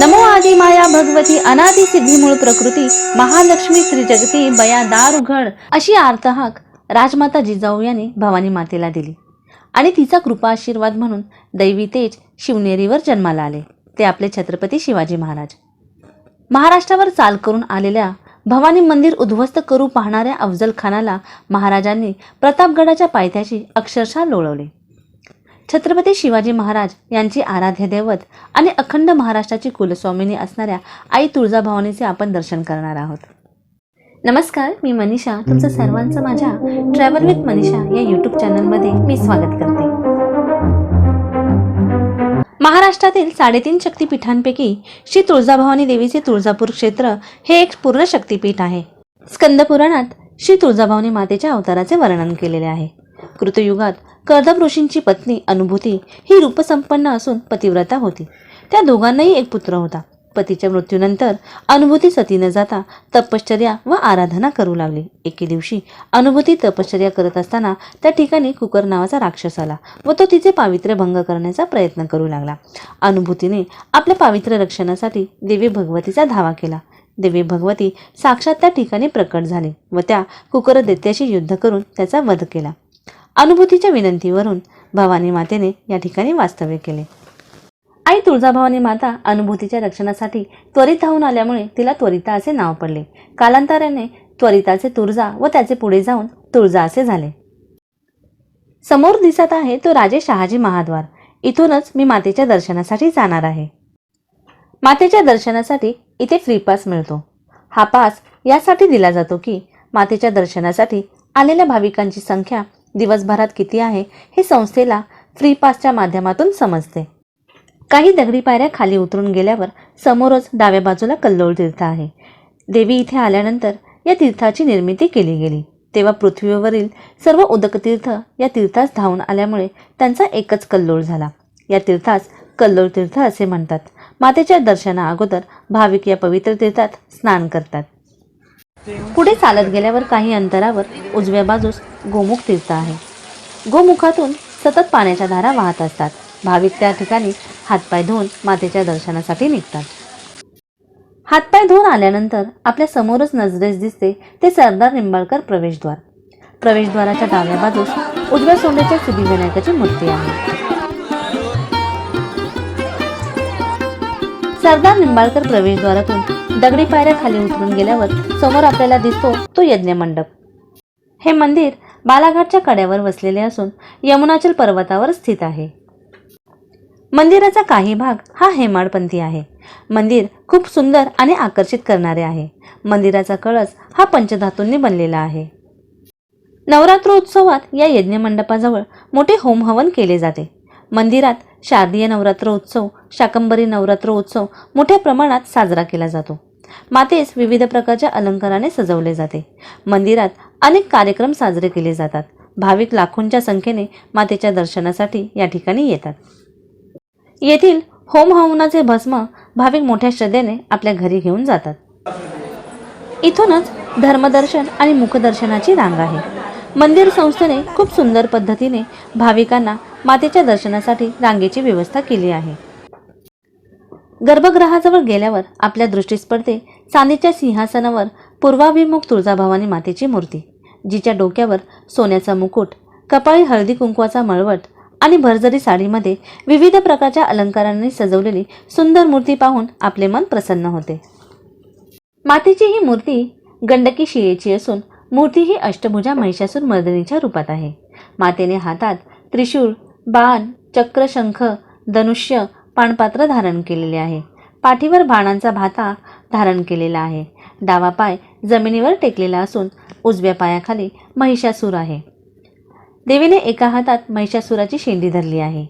नमो आदि माया भगवती अनादि सिद्धी मूळ प्रकृती महालक्ष्मी त्रिजगती बया दार उघड अशी आर्तहाक राजमाता जिजाऊ यांनी भवानी मातेला दिली. आणि तिचा कृपा आशीर्वाद म्हणून दैवी तेज शिवनेरीवर जन्माला आले. ते आपले छत्रपती शिवाजी महाराज. महाराष्ट्रावर चाल करून आलेल्या भवानी मंदिर उद्ध्वस्त करू पाहणाऱ्या अफजल खानाला महाराजांनी प्रतापगडाच्या पायथ्याशी अक्षरशः लोळवले. छत्रपती शिवाजी महाराज यांची आराध्य दैवत आणि अखंड महाराष्ट्राची कुलस्वामिनी असणाऱ्या आई तुळजाभवानीचे आपण दर्शन करणार आहोत. नमस्कार मी मनीषा. तुमचं सर्वांचं माझ्या ट्रॅव्हल विथ मनीषा या यूट्यूब चॅनलमध्ये मी स्वागत करते. महाराष्ट्रातील साडेतीन शक्तिपीठांपैकी श्री तुळजाभवानी देवीचे तुळजापूर क्षेत्र हे एक पूर्ण शक्तिपीठ आहे. स्कंद पुराणात श्री तुळजाभवानी मातेच्या अवताराचे वर्णन केलेले आहे. कृतयुगात कर्दम ऋषींची पत्नी अनुभूती ही रूपसंपन्न असून पतिव्रता होती. त्या दोघांनाही एक पुत्र होता. पतीच्या मृत्यूनंतर अनुभूती सती न जाता तपश्चर्या व आराधना करू लागली. एके दिवशी अनुभूती तपश्चर्या करत असताना त्या ठिकाणी कुकर नावाचा राक्षस आला व तो तिचे पावित्र्य भंग करण्याचा प्रयत्न करू लागला. अनुभूतीने आपल्या पावित्र्य रक्षणासाठी देवी भगवतीचा धावा केला. देवी भगवती साक्षात त्या ठिकाणी प्रकट झाली व त्या कुकर दैत्याशी युद्ध करून त्याचा वध केला. अनुभूतीच्या विनंतीवरून भवानी मातेने या ठिकाणी वास्तव्य केले. आई तुळजाभवानी माता अनुभूतीच्या रक्षणासाठी त्वरित धावून आल्यामुळे तिला त्वरिता असे नाव पडले. कालांतराने त्वरिताचे तुळजा व त्याचे पुढे जाऊन तुळजा असे झाले. समोर दिसत आहे तो राजे शहाजी महाद्वार. इथूनच मी मातेच्या दर्शनासाठी जाणार आहे. मातेच्या दर्शनासाठी इथे फ्री पास मिळतो. हा पास यासाठी दिला जातो की मातेच्या दर्शनासाठी आलेल्या भाविकांची संख्या दिवसभरात किती आहे हे संस्थेला फ्री पासच्या माध्यमातून समजते. काही दगडी पायऱ्या खाली उतरून गेल्यावर समोरच डाव्या बाजूला कल्लोळ तीर्थ आहे. देवी इथे आल्यानंतर या तीर्थाची निर्मिती केली गेली. तेव्हा पृथ्वीवरील सर्व उदकतीर्थ या तीर्थास धावून आल्यामुळे त्यांचा एकच कल्लोळ झाला. या तीर्थास कल्लोळ तीर्थ असे म्हणतात. मातेच्या दर्शना अगोदर भाविक या पवित्र तीर्थात स्नान करतात. पुढे चालत गेल्यावर काही अंतरावर उजव्या बाजूस गोमुख तीर्थ आहे. गोमुखातून सतत पाण्याच्या धारा वाहत असतात. भाविक त्या ठिकाणी हातपाय धुवून मातेच्या दर्शनासाठी निघतात. हातपाय धुवून आल्यानंतर आपल्या समोरच नजरेस दिसते ते सरदार निंबाळकर प्रवेशद्वार. प्रवेशद्वाराच्या डाव्या बाजूस उजव्या सोंड्याच्या सिद्धिविनायकाची मूर्ती आहे. सरदार निंबाळकर प्रवेशद्वारातून दगडी पायऱ्या खाली उतरून गेल्यावर समोर आपल्याला दिसतो तो यज्ञ मंडप. हे मंदिर बालाघाटच्या कड्यावर वसलेले असून यमुनाचल पर्वतावर स्थित आहे. मंदिराचा काही भाग हा हेमाडपंथी आहे. मंदिर खूप सुंदर आणि आकर्षित करणारे आहे. मंदिराचा कळस हा पंचधातूंनी बनलेला आहे. नवरात्र उत्सवात या यज्ञ मंडपाजवळ मोठे होमहवन केले जाते. मंदिरात शारदीय नवरात्र उत्सव शाकंबरी नवरात्र उत्सव मोठ्या प्रमाणात साजरा केला जातो. मातेस विविध प्रकारच्या अलंकाराने सजवले जाते. मंदिरात अनेक कार्यक्रम साजरे केले जातात. भाविक लाखोंच्या संख्येने मातेच्या दर्शनासाठी या ठिकाणी येतात. येथील होम हवनाचे भस्म भाविक मोठ्या श्रद्धेने आपल्या घरी घेऊन जातात. इथूनच धर्मदर्शन आणि मुखदर्शनाची रांग आहे. मंदिर संस्थेने खूप सुंदर पद्धतीने भाविकांना मातेच्या दर्शनासाठी रांगेची व्यवस्था केली आहे. गर्भगृहाजवळ गेल्यावर आपल्या दृष्टीस पडते चांदीच्या सिंहासनावर पूर्वाभिमुख तुळजाभवानी मातेची मूर्ती जिच्या डोक्यावर सोन्याचा मुकुट कपाळी हळदी कुंकवाचा मळवट आणि भरजरी साडीमध्ये विविध प्रकारच्या अलंकारांनी सजवलेली सुंदर मूर्ती पाहून आपले मन प्रसन्न होते. मातेची ही मूर्ती गंडकी शिळेची असून मूर्ती ही अष्टभुजा महिषासून मर्दिनीच्या रूपात आहे. मातेने हातात त्रिशूळ बाण चक्रशंख धनुष्य पाणपात्र धारण केलेले आहे. पाठीवर बाणांचा भाता धारण केलेला आहे. डावा पाय जमिनीवर टेकलेला असून उजव्या पायाखाली महिषासूर आहे. देवीने एका हातात महिषासुराची शेंडी धरली आहे.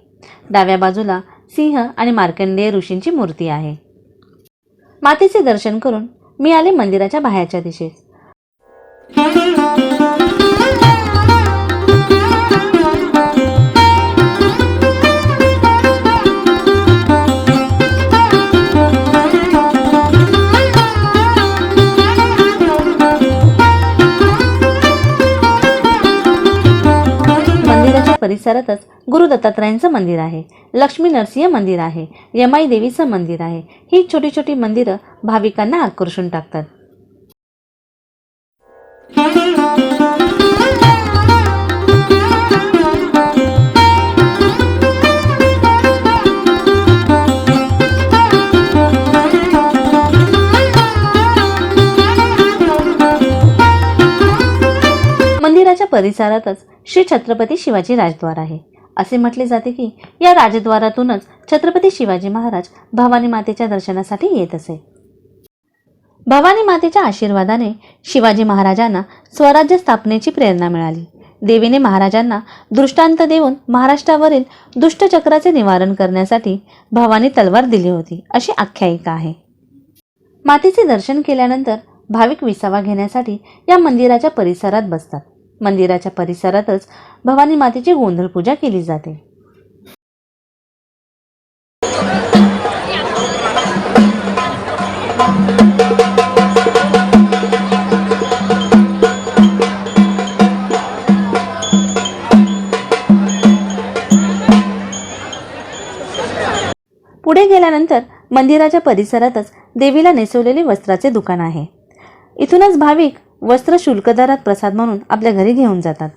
डाव्या बाजूला सिंह आणि मार्कंडेय ऋषींची मूर्ती आहे. मातेचे दर्शन करून मी आले मंदिराच्या बाहेरच्या दिशेस. परिसरातच गुरु दत्तात्रयांचं मंदिर आहे. लक्ष्मी नरसिंह मंदिर आहे. यमाई देवीचं मंदिर आहे. ही छोटी छोटी मंदिरं भाविकांना आकर्षून टाकतात. मंदिराच्या परिसरातच श्री छत्रपती शिवाजी राजद्वार आहे. असे म्हटले जाते की या राजद्वारातूनच छत्रपती शिवाजी महाराज भवानी मातेच्या दर्शनासाठी येत असे. भवानी मातेच्या आशीर्वादाने शिवाजी महाराजांना स्वराज्य स्थापनेची प्रेरणा मिळाली. देवीने महाराजांना दृष्टांत देऊन महाराष्ट्रावरील दुष्टचक्राचे निवारण करण्यासाठी भवानी तलवार दिली होती अशी आख्यायिका आहे. मातेचे दर्शन केल्यानंतर भाविक विसावा घेण्यासाठी या मंदिराच्या परिसरात बसतात. मंदिराच्या परिसरातच भवानी मातेची गोंधळ पूजा केली जाते. पुढे गेल्यानंतर मंदिराच्या परिसरातच देवीला नेसवलेले वस्त्राचे दुकान आहे. इथूनच भाविक वस्त्र शुल्क दरात प्रसाद म्हणून आपल्या घरी घेऊन जातात.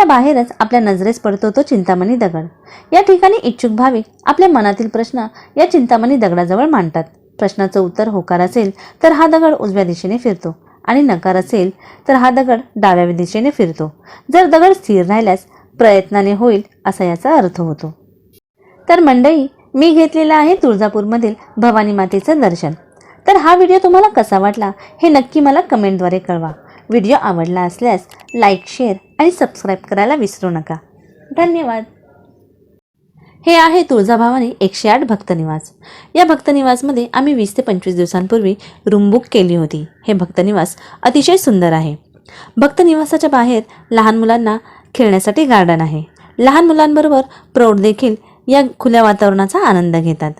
मंदिराच्या बाहेरच आपल्या नजरेस पडतो तो चिंतामणी दगड. या ठिकाणी इच्छुक भाविक आपल्या मनातील प्रश्न या चिंतामणी दगडाजवळ मांडतात. प्रश्नाचं उत्तर होकार असेल तर हा दगड उजव्या दिशेने फिरतो आणि नकार असेल तर हा दगड डाव्या दिशेने फिरतो. जर दगड स्थिर राहिल्यास प्रयत्नाने होईल असा याचा अर्थ होतो. तर मंडळी मी घेतलेलं आहे तुळजापूरमधील भवानी मातेचं दर्शन. तर हा व्हिडिओ तुम्हाला कसा वाटला हे नक्की मला कमेंटद्वारे कळवा. व्हिडिओ आवडला असल्यास लाईक शेअर आणि सबस्क्राईब करायला विसरू नका. धन्यवाद. हे आहे तुळजाभावानी एकशे आठ भक्तनिवास. या भक्तनिवासमध्ये आम्ही वीस ते पंचवीस दिवसांपूर्वी रूम बुक केली होती. हे भक्तनिवास अतिशय सुंदर आहे. भक्तनिवासाच्या बाहेर लहान मुलांना खेळण्यासाठी गार्डन आहे. लहान मुलांबरोबर प्रौढ देखील या खुल्या वातावरणाचा आनंद घेतात.